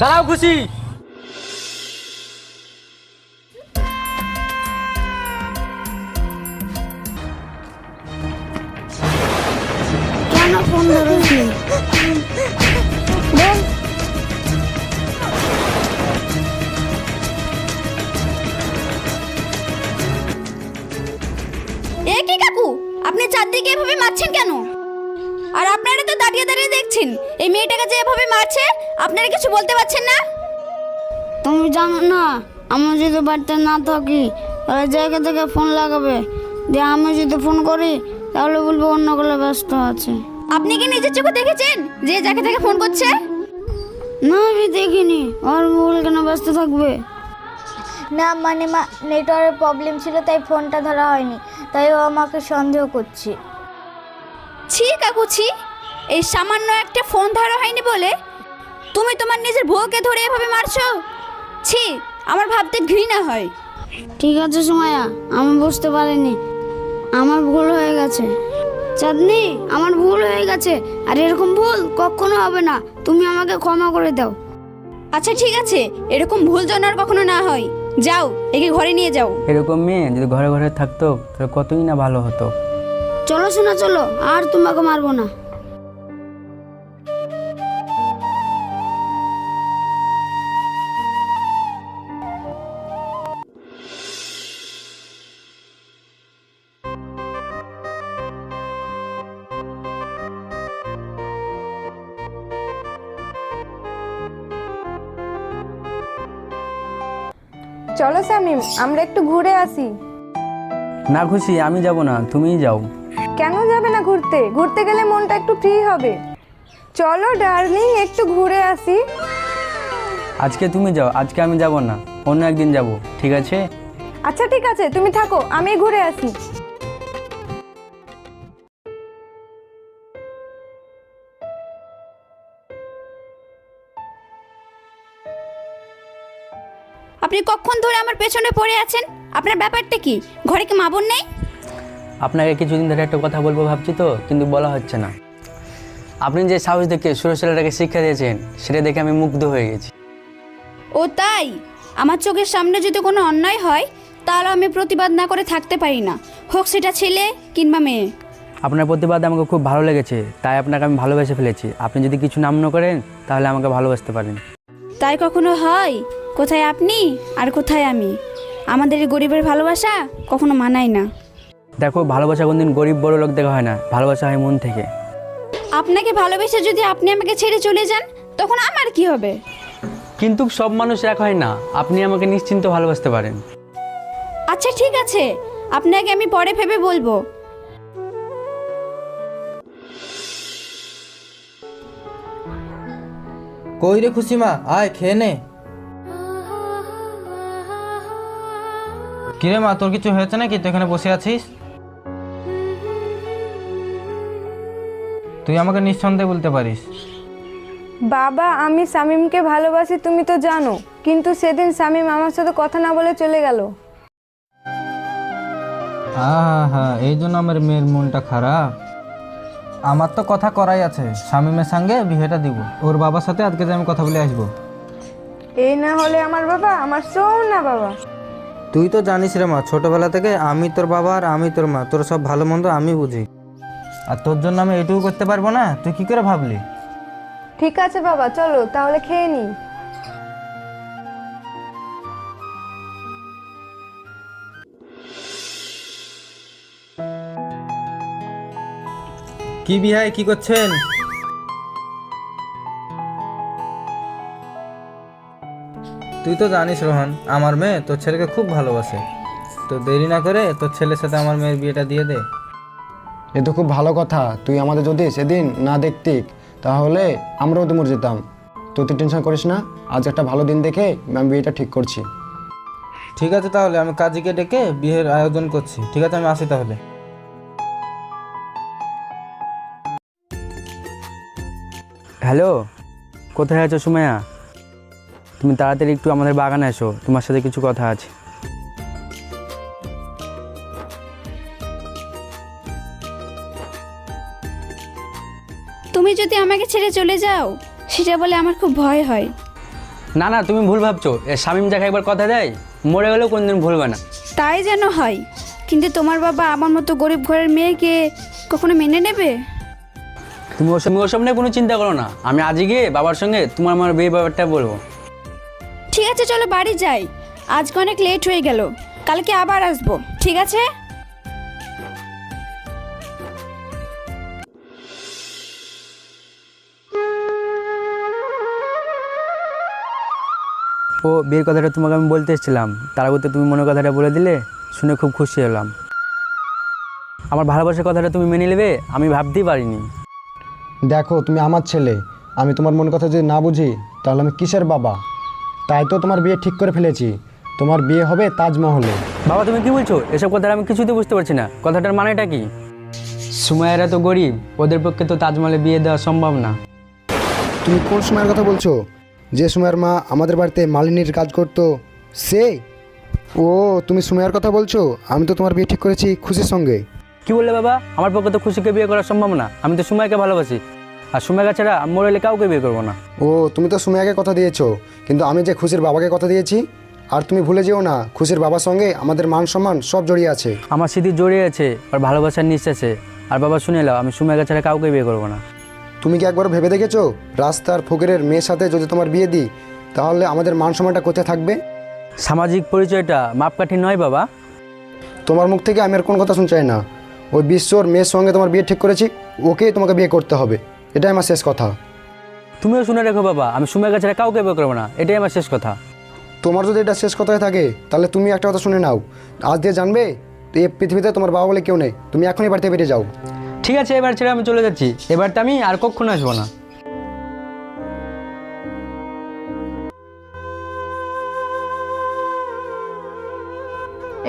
দাঁড়াও খুশি। কেন ফোন ধরেছি? এ কি কাকু? আপনি চারদিকে এভাবে মারছেন কেন? আর আপনারা তো দাঁড়িয়ে দাঁড়িয়ে দেখছেন। এই মেয়েটাকে যে এভাবে মারছে আপনারা কিছু বলতে পারছেন না? তুমি জানো না আমি যদি বাড়িতে না থাকি তাহলে জায়গা থেকে ফোন লাগাবে। যে আমি যদি ফোন করি তাহলে বলব অন্য কোনো ব্যস্ত আছে। আপনি কি নিজের চোখে দেখেছেন যে যাকে থেকে ফোন করছে? না আমি দেখিনি। আর মোবাইল কেন ব্যস্ত থাকবে? না মানে মা নেটওয়ার্কের প্রবলেম ছিল তাই ফোনটা ধরা হয়নি। তাই ও আমাকে সন্দেহ করছে। ছি কাকু ছি। এই সামান্য একটা ফোন ধারা হয়নি বলে তুমি তোমার নিজের বউকে ধরে এভাবে মারছো? ছি আমার ভাবতে ঘৃণা হয়। ঠিক আছে সুমাইয়া আমি বুঝতে পারিনি। আমার ভুল হয়ে গেছে। চাঁদনি আমার ভুল হয়ে গেছে। আর এরকম ভুল কখনো হবে না। তুমি আমাকে ক্ষমা করে দাও। আচ্ছা ঠিক আছে। এরকম ভুল যেন আর কখনো না হয়। যাও একে ঘরে নিয়ে যাও। এরকম মেয়ে যদি ঘরে ঘরে থাকতো তাহলে কতই না ভালো হতো। চলো শোনা চলো আর তোমাকে মারবো না। চলো শামিম আমরা একটু ঘুরে আসি। না খুশি আমি যাব না তুমিই যাও। কেন যাবে না ঘুরতে? ঘুরতে গেলে মনটা একটু ফ্রি হবে। চলো ডার্লিং একটু ঘুরে আসি। আজকে তুমি যাও আজকে আমি যাব না অন্য একদিন যাব ঠিক আছে? আচ্ছা ঠিক আছে তুমি থাকো আমি ঘুরে আসি। আপনি কখন ধরে আমার পেছনে পড়ে আছেন? আপনার ব্যাপারটা কি? ঘরে কি মা বোন নেই? আপনাকে কিছুদিন ধরে একটা কথা বলব ভাবছি তো কিন্তু বলা হচ্ছে না। আপনি যে সাহস দেখে সুরশালাটাকে শিক্ষা দিয়েছেন সেটা দেখে আমি মুগ্ধ হয়ে গেছি। ও তাই? আমার চোখের সামনে যদি কোনো অন্যায় হয় তাহলে আমি প্রতিবাদ না করে থাকতে পারি না। হোক সেটা ছেলে কিংবা মেয়ে। আপনার প্রতিবাদ আমাকে খুব ভালো লেগেছে তাই আপনাকে আমি ভালোবেসে ফেলেছি। আপনি যদি কিছু নাম না করেন তাহলে আমাকে ভালোবাসতে পারেন। তাই কখনো হয়? কোথায় আপনি আর কোথায় আমি? আমাদের গরিবের ভালোবাসা কখনো মানায় না। দেখো ভালোবাসা কোনদিন গরিব বড় লোক দেখা হয় না ভালোবাসা হয় মন থেকে। আপনাকে ভালোবেসে যদি আপনি আমাকে ছেড়ে চলে যান তখন আমার কি হবে? কিন্তু সব মানুষ এক হয় না আপনি আমাকে নিশ্চিন্ত ভালোবাসতে পারেন। আচ্ছা ঠিক আছে। আপনাকে আমি পরে ভেবে বলব। কই রে খুশিমা? আয় খেয়ে নে। কিরে মা তোর কিছু হয়েছে নাকি? তুই এখানে বসে আছিস? তুই আমাকে নিঃসন্দেহে বলতে পারিস। বাবা আমি শামিমকে ভালোবাসি তুমি তো জানো। কিন্তু সেদিন শামিম আমার সাথে কথা না বলে চলে গেল। হ্যাঁ হ্যাঁ এই জন্য আমার মেয়ের মনটা খারাপ। আমার তো কথা করাই আছে। শামিমের সঙ্গে বিয়েটা দিব। ওর বাবার সাথে আজকে যে আমি কথা বলে আসব। এই না হলে আমার বাবা আমার না বাবা। তুই তো জানিস রে মা ছোটবেলা থেকে আমি তোর বাবা আর আমি তোর মা। তোর সব ভালো মন্দ আমি বুঝি। আর তোর জন্য আমি এটুকু করতে পারব না? তুই কি করে ভাবলি? ঠিক আছে বাবা চলো তাহলে খেয়ে নি কি বিহাই কি করছেন? তুই তো জানিস রোহন আমার মেয়ে তোর ছেলেকে খুব ভালোবাসে। তো দেরি না করে তোর ছেলের সাথে আমার মেয়ের বিয়েটা দিয়ে দে। এ তো খুব ভালো কথা। তুই আমাদের যদি সেদিন না দেখতি তাহলে আমরাও তো মরে যেতাম। তো তুই টেনশন করিস না আজ একটা ভালো দিন দেখে আমি বিয়েটা ঠিক করছি। ঠিক আছে তাহলে আমি কাজীকে ডেকে বিয়ের আয়োজন করছি। ঠিক আছে আমি আসি তাহলে। হ্যালো কোথায় আছো সুমাইয়া? তুমি তাড়াতাড়ি একটু আমাদের বাগানে এসো তোমার সাথে কিছু কথা আছে। তুমি যদি আমাকে ছেড়ে চলে যাও সেটা বলে আমার খুব ভয় হয়। না না তুমি ভুল ভাবছ। এ শামিম যাকে একবার কথা দেয় মরে গেলেও কোনদিন ভুলবে না। তাই যেন হয়। কিন্তু তোমার বাবা আমার মতো গরিব ঘরের মেয়েকে কখনো মেনে নেবে? তুমি ওসব তুমি ওসব নিয়ে কোনো চিন্তা করো না। আমি আজকে গিয়ে বাবার সঙ্গে তোমার আমার বিয়ে ব্যাপারটা বলব। ঠিক আছে চলো বাড়ি যাই। আজকে অনেক লেট হয়ে গেল। কালকে আবার আসব। ঠিক আছে? ও বিয়ের কথাটা তোমাকে আমি বলতে এসেছিলাম। তার আগতে তুমি মনের কথাটা বলে দিলে শুনে খুব খুশি হলাম। আমার ভালোবাসার কথাটা তুমি মেনে নেবে আমি ভাবতেই পারিনি। দেখো তুমি আমার ছেলে। আমি তোমার মন কথা যদি না বুঝি তাহলে আমি কিসের বাবা? তাই তো তোমার বিয়ে ঠিক করে ফেলেছি। তোমার বিয়ে হবে তাজমহলে। বাবা তুমি কি বলছো? এসব কথাটা আমি কিছুতে বুঝতে পারছি না। কথাটার মানেটা কি? সুমায়েরা তো গরিব ওদের পক্ষে তো তাজমহলে বিয়ে দেওয়া সম্ভব না। তুমি কোন সময়ের কথা বলছো? যে সময়ের মা আমাদের বাড়িতে মালিনীর কাজ করতো সে? ও তুমি সময়ের কথা বলছো? আমি তো তোমার বিয়ে ঠিক করেছি খুশির সঙ্গে। কি বললে বাবা? আমার পক্ষে তো খুশিকে বিয়ে করা সম্ভব না। আমি তো সুমাইকে ভালোবাসি। আর সুমাইকা ছাড়া আমি মরে কাউকে বিয়ে করব না। ও তুমি তো সুমাইয়াকে কথা দিয়েছ। কিন্তু আমি যে খুশির বাবাকে কথা দিয়েছি আর তুমি ভুলে যেও না খুশির বাবার সঙ্গে আমাদের মান সম্মান সব জড়িয়ে আছে। আমার স্মৃতি জড়িয়ে আছে আর ভালোবাসার নিঃশ্বাসে। আর বাবা শুনে নাও আমি সুমাইকা ছাড়া কাউকে বিয়ে করব না। তুমি কি একবার ভেবে দেখেছ? রাস্তার ফকিরের মেয়ের সাথে যদি তোমার বিয়ে দিই তাহলে আমাদের মান সম্মানটা কোথায় থাকবে? সামাজিক পরিচয়টা মাপকাঠি নয় বাবা। তোমার মুখ থেকে আমি আর কোন কথা শুনতে চাই না। ওই বিশ্বর মেয়ের সঙ্গে তোমার বিয়ে ঠিক করেছি ওকেই তোমাকে বিয়ে করতে হবে। এটাই আমার শেষ কথা। তুমিও শুনে রেখো বাবা আমি সুমাইকা ছাড়া কাউকে বিয়ে করব না এটাই আমার শেষ কথা। তোমার যদি এটা শেষ কথায় থাকে তাহলে তুমি একটা কথা শুনে নাও। আজ দিয়ে জানবে এই পৃথিবীতে তোমার বাবা বলে কেউ নেই। তুমি এখনই বাড়িতে বেরিয়ে যাও। ঠিক আছে এবার ছেড়ে আমি চলে যাচ্ছি। এবার তো আমি আর কখনো আসব না।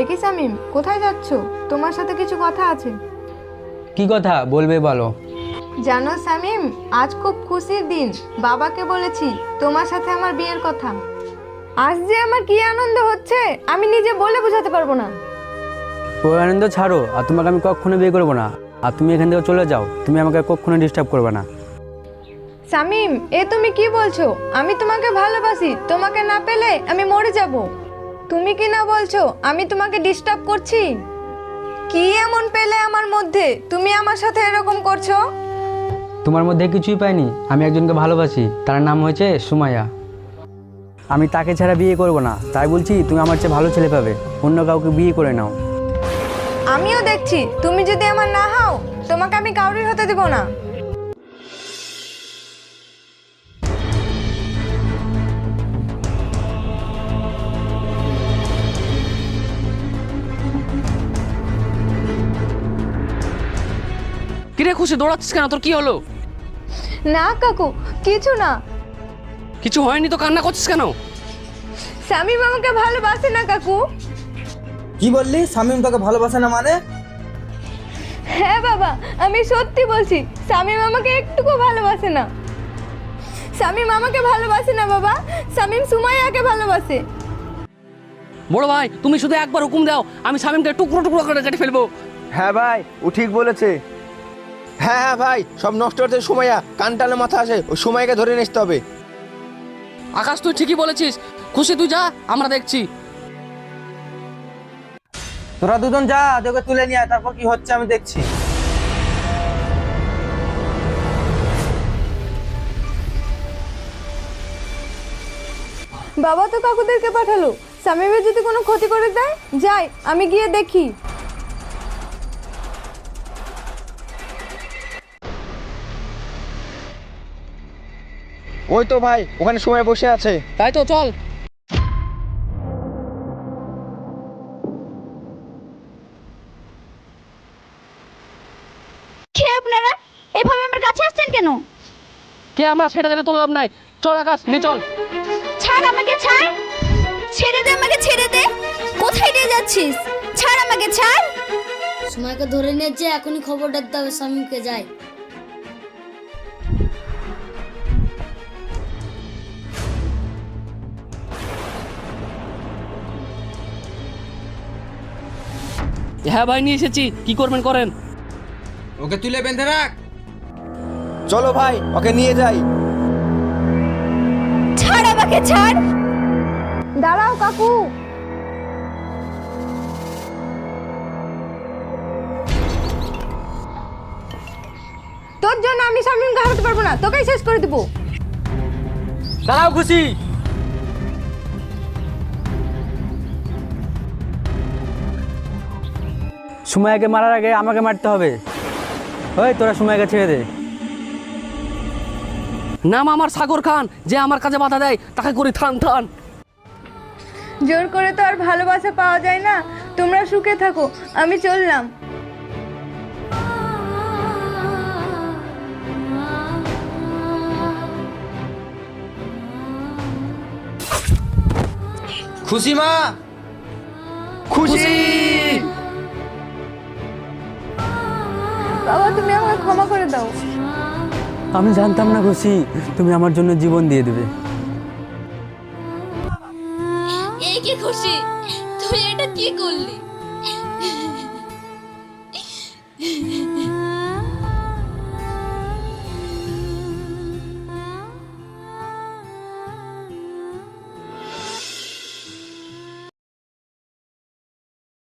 একই সামিম কোথায় যাচ্ছ? তোমার সাথে কিছু কথা আছে। কি কথা? বলবে বলো। জানো সামিম আজ খুব খুশির দিন। বাবাকে বলেছি তোমার সাথে আমার বিয়ের কথা। আজ যে আমার কি আনন্দ হচ্ছে আমি নিজে বলে বোঝাতে পারব না। ও আনন্দ ছাড়ো আর তোমাকে আমি কখনো বিয়ে করব না। আর তুমি এখান থেকে চলে যাও। তুমি আমাকে কখনো ডিস্টার্ব করবে না। সামিম এ তুমি কি বলছো? আমি তোমাকে ভালোবাসি। তোমাকে না পেলে আমি মরে যাব। তুমি কি না বলছো আমি তোমাকে ডিস্টার্ব করছি? কি এমন পেলে আমার মধ্যে? তুমি আমার সাথে এরকম করছ? তোমার মধ্যে কিছুই পাইনি। আমি একজনকে ভালোবাসি। তার নাম হয়েছে সুমাইয়া। আমি তাকে ছাড়া বিয়ে করব না। তাই বলছি তুমি আমার চেয়ে ভালো ছেলে পাবে। অন্য কাউকে বিয়ে করে নাও। আমিও দেখছি। তুমি যদি আমার না হও তোমাকে আমি কাউরির হতে দেব না। কিরে খুশি দৌড়াচ্ছিস কেন? তোর কি হলো? না কাকু কিছু না। কিছু হয়নি তো কান্না করছিস কেন? সামিম আমাকে ভালোবাসে না কাকু। কি বললি? শামিম তোকে ভালোবাসে না মানে? হ্যাঁ বাবা আমি সত্যি বলছি সামিম আমাকে একটুকু ভালোবাসে না। সামিম আমাকে ভালোবাসে না বাবা সামিম সুমাইয়াকে ভালোবাসে। বড় ভাই তুমি শুধু একবার হুকুম দাও আমি শামিমকে টুকরো টুকরো করে কেটে ফেলব। হ্যাঁ ভাই ও ঠিক বলেছে। হ্যাঁ হ্যাঁ ভাই সব নষ্ট হচ্ছে সুমাইয়া কান টানে মাথা আসে ওই সময়কে ধরে নিতে হবে। আকাশ তুই ঠিকই বলেছিস খুশি তুই যা আমরা দেখছি। তোরা দুজন যা তোকে তুলে নিয়ে আয় তারপর কি হচ্ছে আমি দেখছি। বাবা তো কাকুদেরকে পাঠালো। সামিমের যদি কোনো ক্ষতি করে দেয় যাই আমি গিয়ে দেখি। ওই তো ভাই ওখানে সময় বসে আছে। তাই তো চল কে আপনারা এভাবে আমার কাছে আসছেন কেন কে আমার সেটা জেনে তোর লাভ নাই? চল আকাশ নিয়ে চল। ছাড় আমাকে ছাড়। ছেড়ে দে আমাকে ছেড়ে দে। কোথায় নিয়ে যাচ্ছিস? ছাড় আমাকে ছাড়। সময়কে ধরে নিয়েছে এখনই খবরটা দিতে হবে স্বামীকে যাই। হ্যাঁ ভাই নিয়ে এসেছি। কি করবেন করেন? ওকে তুলে বেঁধে রাখ। চলো ভাই ওকে নিয়ে যাই। ছাড় আমাকে ছাড়। দাঁড়াও কাকু। তোর জন্য আমি শামিমকে হারাতে পারব না তোকেই শেষ করে দেবো। দাঁড়াও খুশি। সুমাইয়াকে মারার আগে আমাকে মারতে হবে। ওই তোরা সুমাইয়াকে ছেড়ে দে। নাম আমার সাগর খান যে আমার কাছে বাধা দেয় তাকে করি থান থান। জোর করে তো আর ভালোবাসা পাওয়া যায় না। তোমরা সুখে থাকো আমি চললাম। খুশি মা? খুশি! বাবা তুমি আমাকে ক্ষমা করে দাও। আমি জানতাম না খুশি তুমি আমার জন্য জীবন দিয়ে দেবে। এই কি খুশি? তুই এটা কি করলি?